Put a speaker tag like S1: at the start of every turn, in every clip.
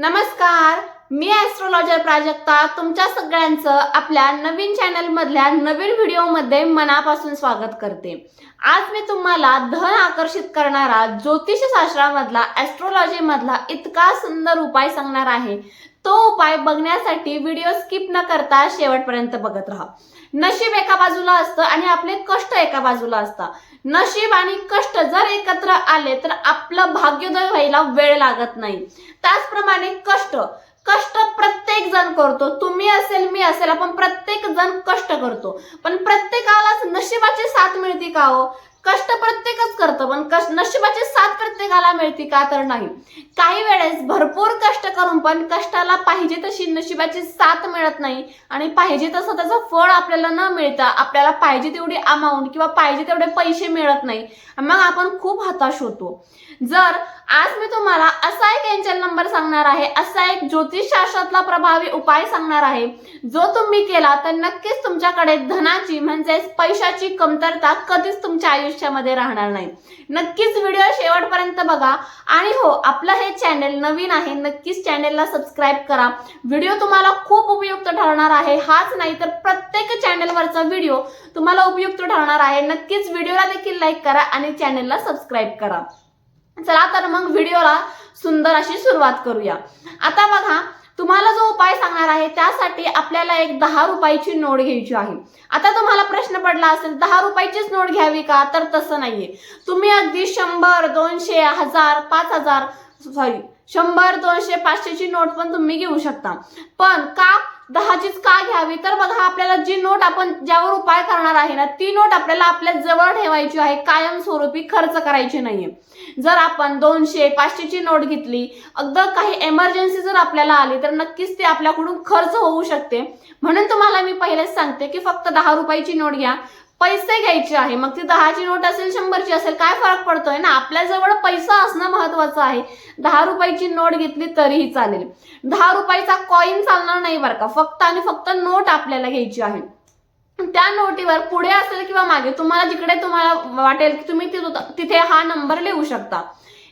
S1: नमस्कार मी ॲस्ट्रोलॉजर प्राजक्ता. तुमच्या सगळ्यांचं आपल्या नवीन चॅनलमधल्या नवीन व्हिडिओमध्ये मनापासून स्वागत करते. आज मी तुम्हाला धन आकर्षित करणारा ज्योतिषशास्त्रामधला ॲस्ट्रोलॉजीमधला इतका सुंदर उपाय सांगणार आहे. तो उपाय बघण्यासाठी व्हिडिओ स्किप न करता शेवटपर्यंत बघत राहा. नशीब एका बाजूला असतं आणि आपले कष्ट एका बाजूला असतात. नशीब आणि कष्ट जर एकत्र आले तर आपलं भाग्योदय व्हायला वेळ लागत नाही. त्याचप्रमाणे कष्ट. कष्ट प्रत्येक जण करतो. तुम्ही असेल मी असेल आपण प्रत्येक जण कष्ट करतो. पण प्रत्येकालाच नशिबाची साथ मिळते का हो? कष्ट प्रत्येकच करतं पण कष्ट नशिबाची साथ प्रत्येकाला मिळते का तर नाही. काही वेळेस भरपूर कष्ट करून पण कष्टाला पाहिजे तशी नशिबाची साथ मिळत नाही आणि पाहिजे तसं त्याचं फळ आपल्याला न मिळता आपल्याला पाहिजे तेवढी अमाऊंट किंवा पाहिजे तेवढे पैसे मिळत नाही. मग आपण खूप हताश होतो. जर आज मी तुम्हाला असा एक एंजल नंबर सांगणार आहे असा एक ज्योतिषशास्त्रातला प्रभावी उपाय सांगणार आहे जो तुम्ही केला तर नक्कीच तुमच्याकडे धनाची म्हणजेच पैशाची कमतरता कधीच तुमच्या आयुष्यामध्ये राहणार नाही. नक्कीच व्हिडिओ शेवटपर्यंत बघा. आणि हो आपलं हे चॅनल नवीन आहे नक्कीच चॅनलला सबस्क्राईब करा. व्हिडिओ तुम्हाला खूप उपयुक्त ठरणार आहे. हाच नाही तर प्रत्येक चॅनलवरचा व्हिडिओ तुम्हाला उपयुक्त ठरणार आहे. नक्कीच व्हिडिओला देखील लाईक करा आणि चॅनलला सबस्क्राईब करा. चला तर मग व्हिडिओला सुंदर अशी सुरुवात करूया. आता बघा तुम्हाला जो उपाय सांगणार आहे त्यासाठी आपल्याला एक दहा रुपयाची नोट घ्यायची आहे. आता तुम्हाला प्रश्न पडला असेल दहा रुपयाचीच नोट घ्यावी का? तर तसं नाहीये. तुम्ही अगदी शंभर दोनशे हजार पाच हजार सॉरी शंभर दोनशे पाचशेची नोट पण तुम्ही घेऊ शकता. पण का दहाचीच का घ्यावी? तर बघा आपल्याला जी नोट आपण ज्यावर उपाय करणार आहे ना ती नोट आपल्याला आपल्या जवळ ठेवायची आहे. कायमस्वरूपी खर्च करायची नाहीये. जर आपण दोनशे पाचशेची नोट घेतली अगदी काही एमर्जन्सी जर आपल्याला आली तर नक्कीच ती आपल्याकडून खर्च होऊ शकते. म्हणून तुम्हाला मी पहिलेच सांगते की फक्त दहा रुपयाची नोट घ्या. पैसे घ्यायचे आहे. मग ती दहाची नोट असेल शंभरची असेल काय फरक पडतोय ना? आपल्याजवळ पैसा असणं महत्वाचं आहे. दहा रुपयाची नोट घेतली तरीही चालेल. दहा रुपयाचा कॉईन चालणार नाही बरं का. फक्त आणि फक्त नोट आपल्याला घ्यायची आहे. त्या नोटीवर पुढे असेल किंवा मागे तुम्हाला जिकडे तुम्हाला वाटेल की तुम्ही तिथे हा नंबर लिहू शकता.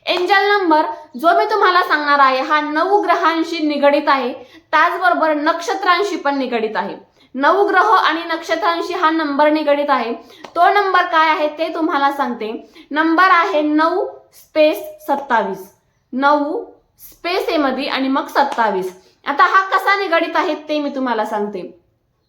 S1: एंजल नंबर जो मी तुम्हाला सांगणार आहे हा नऊ ग्रहांशी निगडित आहे. त्याचबरोबर नक्षत्रांशी पण निगडित आहे. नऊ ग्रह आणि नक्षत्रांशी हा नंबर निगडित आहे. तो नंबर काय आहे ते तुम्हाला सांगते. नंबर आहे नऊ स्पेस सत्तावीस. नऊ स्पेस मध्ये आणि मग सत्तावीस. आता हा कसा निगडित आहे ते मी तुम्हाला सांगते.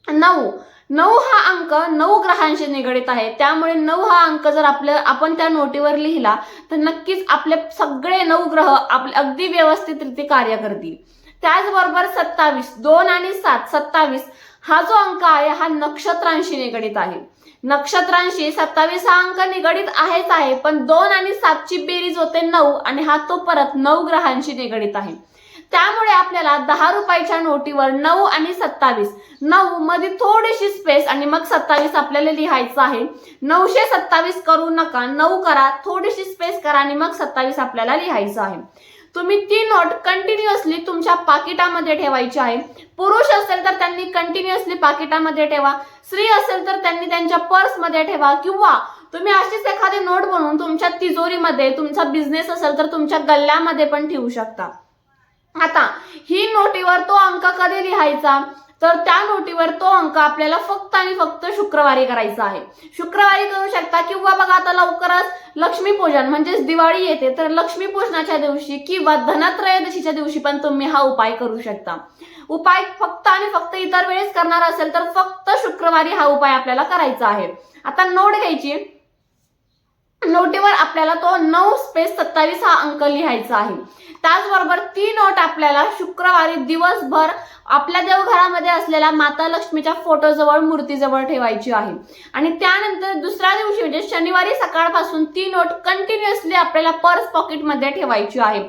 S1: नऊ. नऊ हा अंक नऊ ग्रहांशी निगडित आहे. त्यामुळे नऊ हा अंक जर आपल्या आपण त्या नोटीवर लिहिला तर नक्कीच आपले सगळे नऊ ग्रह आपले अगदी व्यवस्थितरित्या कार्य करतील. त्याचबरोबर सत्तावीस. दोन आणि सात. सत्तावीस हा जो अंक आहे हा नक्षत्रांशी निगडित आहे. नक्षत्रांशी सत्तावीस हा अंक निगडित आहेच आहे पण दोन आणि सातची बेरीज होते नऊ आणि हा तो परत नऊ ग्रहांशी निगडित आहे. त्यामुळे आपल्याला दहा रुपयाच्या नोटीवर नऊ आणि सत्तावीस नऊ मध्ये थोडीशी स्पेस आणि मग सत्तावीस आपल्याला लिहायचं आहे. नऊशे सत्तावीस करू नका नऊ करा थोडीशी स्पेस करा आणि मग सत्तावीस आपल्याला लिहायचं आहे. तुम्ही ती नोट कंटिन्युअसली तुमच्या पाकिटामध्ये ठेवायची आहे. पुरुष असेल तर त्यांनी कंटिन्युअसली पाकिटामध्ये ठेवा. स्त्री असेल तर त्यांनी त्यांच्या पर्समध्ये ठेवा. किंवा तुम्ही अशीच एखादी नोट बनवून तुमच्या तिजोरीमध्ये तुमचा बिझनेस असेल तर तुमच्या गल्ल्यामध्ये पण ठेवू शकता. आता ही नोटीवर तो अंक कधी लिहायचा? तर त्या नोटीवर तो अंक आपल्याला फक्त आणि फक्त शुक्रवारी करायचा आहे. शुक्रवारी करू शकता किंवा बघा आता लवकरच लक्ष्मीपूजन म्हणजेच दिवाळी येते तर लक्ष्मीपूजनाच्या दिवशी किंवा धनत्रयोदशीच्या दिवशी पण तुम्ही हा उपाय करू शकता. उपाय फक्त आणि फक्त इतर वेळेस करणार असेल तर फक्त शुक्रवारी हा उपाय आपल्याला करायचा आहे. आता नोट घ्यायची. नोटेवर आपल्याला तो नऊ स्पेस सत्तावीस हा अंक लिहायचा आहे. त्याचबरोबर ती नोट आपल्याला शुक्रवारी दिवसभर आपल्या देवघरामध्ये असलेल्या माता लक्ष्मीच्या फोटोजवळ मूर्तीजवळ ठेवायची आहे. आणि त्यानंतर दुसऱ्या दिवशी म्हणजे शनिवारी सकाळपासून ती नोट कंटिन्युअसली आपल्याला पर्स पॉकेटमध्ये ठेवायची आहे.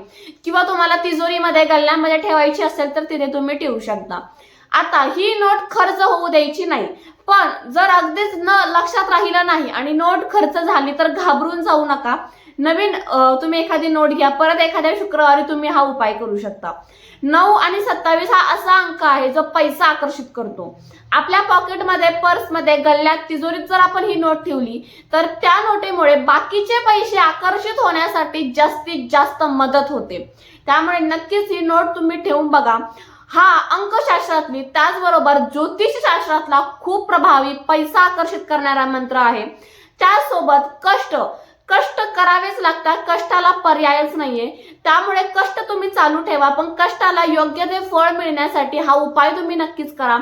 S1: किंवा तुम्हाला तिजोरीमध्ये गल्ल्यामध्ये ठेवायची असेल तर तिथे तुम्ही ठेवू शकता. आता ही नोट खर्च होऊ द्यायची नाही. पण जर अगदीच न लक्षात राहिलं नाही आणि नोट खर्च झाली तर घाबरून जाऊ नका. नवीन तुम्ही एखादी नोट घ्या. परत एखाद्या शुक्रवारी तुम्ही हा उपाय करू शकता. नऊ आणि सत्तावीस हा असा अंक आहे जो पैसा आकर्षित करतो. आपल्या पॉकेटमध्ये पर्समध्ये गल्ल्यात तिजोरीत जर आपण ही नोट ठेवली तर त्या नोटेमुळे बाकीचे पैसे आकर्षित होण्यासाठी जास्तीत जास्त मदत होते. त्यामुळे नक्कीच ही नोट तुम्ही ठेवून बघा. हा अंकशास्त्रातली त्याचबरोबर ज्योतिषशास्त्रातला खूप प्रभावी पैसा आकर्षित करणारा मंत्र आहे. त्यासोबत कष्ट कष्ट करावेच लागतात कष्टाला पर्यायच नाहीये. त्यामुळे कष्ट तुम्ही चालू ठेवा पण कष्टाला योग्य ते फळ मिळण्यासाठी हा उपाय तुम्ही नक्कीच करा.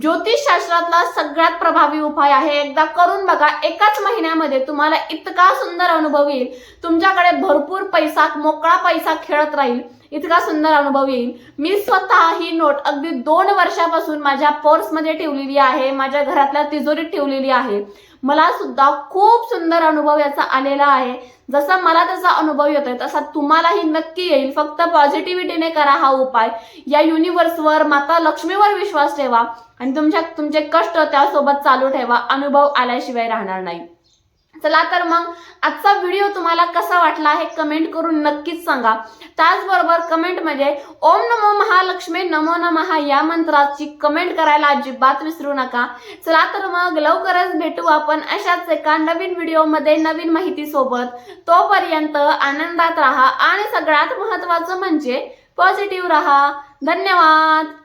S1: ज्योतिषशास्त्रातला सगळ्यात प्रभावी उपाय आहे. एकदा करून बघा एकाच महिन्यामध्ये तुम्हाला इतका सुंदर अनुभव येईल. तुमच्याकडे भरपूर पैसा मोकळा पैसा खेळत राहील. इतका सुंदर अनुभव येईल. मी स्वतः ही नोट अगदी दोन वर्षापासून माझ्या पर्समध्ये ठेवलेली आहे माझ्या घरातल्या तिजोरीत ठेवलेली आहे. मला सुद्धा खूप सुंदर अनुभव याचा आलेला आहे. जसा मला त्याचा अनुभव येतोय तसा तुम्हालाही नक्की येईल. फक्त पॉझिटिव्हिटीने करा हा उपाय. या युनिव्हर्सवर माता लक्ष्मीवर विश्वास ठेवा आणि तुमच्या तुमचे कष्ट त्यासोबत चालू ठेवा. अनुभव आल्याशिवाय राहणार नाही. चला तर मग आजचा व्हिडिओ तुम्हाला कसा वाटला हे कमेंट करून नक्कीच सांगा. त्याचबरोबर कमेंटमध्ये ओम नमो महालक्ष्मी नमो नमहा या मंत्राची कमेंट करायला अजिबात विसरू नका. चला तर मग लवकरच भेटू आपण अशाच एका नवीन व्हिडिओमध्ये नवीन माहिती सोबत. तोपर्यंत आनंदात राहा आणि सगळ्यात महत्वाचं म्हणजे पॉझिटिव्ह राहा. धन्यवाद.